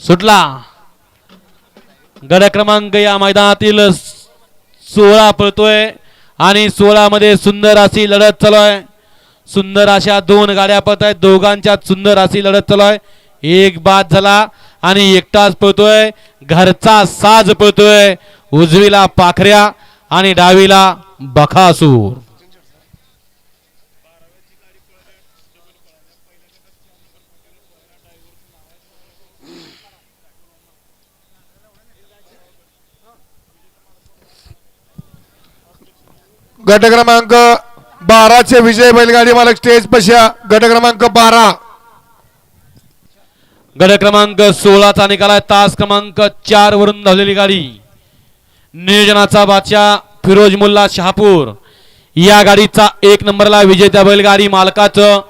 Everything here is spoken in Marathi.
सुटला. गड क्रमांक या मैदानातील सोळा पळतोय आणि सोळा मध्ये सुंदर अशी लढत चालू आहे सुंदर अशा दोन गाड्या पळत आहेत दोघांच्यात सुंदर अशी लढत चालू आहे एक बाद झाला आणि एकटाच पळतोय. घरचा साज पळतोय. उजवीला पाखऱ्या आणि डावीला बखासूर. गट क्रमांक बाराचे विजय बैलगाडी मालक स्टेज पशा गट क्रमांक बारा. गट क्रमांक सोळाचा निकाल आहे. तास क्रमांक चार वरून धावलेली गाडी. नियोजनाचा बादशाह फिरोज मुल्ला शहापूर. या गाडीचा एक नंबरला विजेत्या बैलगाडी मालकाचं